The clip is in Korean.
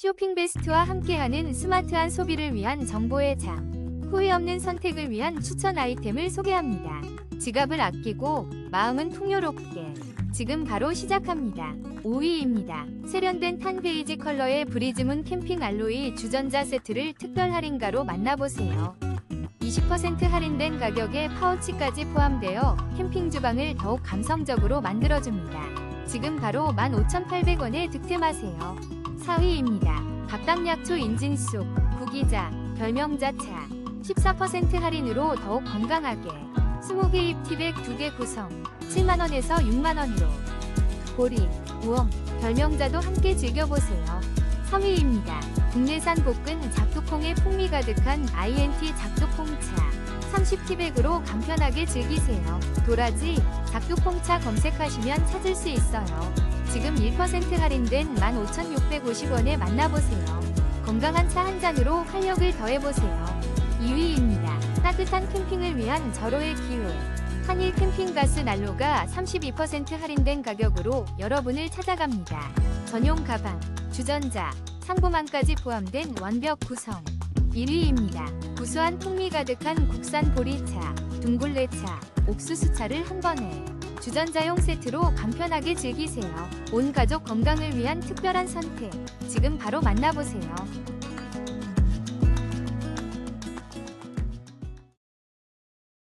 쇼핑 베스트와 함께하는 스마트한 소비를 위한 정보의 장. 후회 없는 선택을 위한 추천 아이템을 소개합니다. 지갑을 아끼고 마음은 풍요롭게. 지금 바로 시작합니다. 5위입니다. 세련된 탄 베이지 컬러의 브리즈문 캠핑 알로이 주전자 세트를 특별 할인가로 만나보세요. 20% 할인된 가격에 파우치까지 포함되어 캠핑 주방을 더욱 감성적으로 만들어줍니다. 지금 바로 15,800원에 득템하세요. 4위입니다. 밥당약초 인진쑥, 구기자, 별명자차 14% 할인으로 더욱 건강하게 20개 입 티백 2개 구성 7만원에서 6만원으로 보리, 우엉, 별명자도 함께 즐겨보세요. 3위입니다. 국내산 볶은 작두콩에 풍미 가득한 INT 작두콩차 30티백으로 간편하게 즐기세요. 도라지, 작두콩차 검색하시면 찾을 수 있어요. 지금 1% 할인된 15,650원에 만나보세요. 건강한 차 한 잔으로 활력을 더해보세요. 2위입니다. 따뜻한 캠핑을 위한 절호의 기회. 한일 캠핑 가스 난로가 32% 할인된 가격으로 여러분을 찾아갑니다. 전용 가방, 주전자, 상부망까지 포함된 완벽 구성. 1위입니다. 구수한 풍미 가득한 국산 보리차, 둥글레차, 옥수수차를 한 번에 주전자용 세트로 간편하게 즐기세요. 온 가족 건강을 위한 특별한 선택. 지금 바로 만나보세요.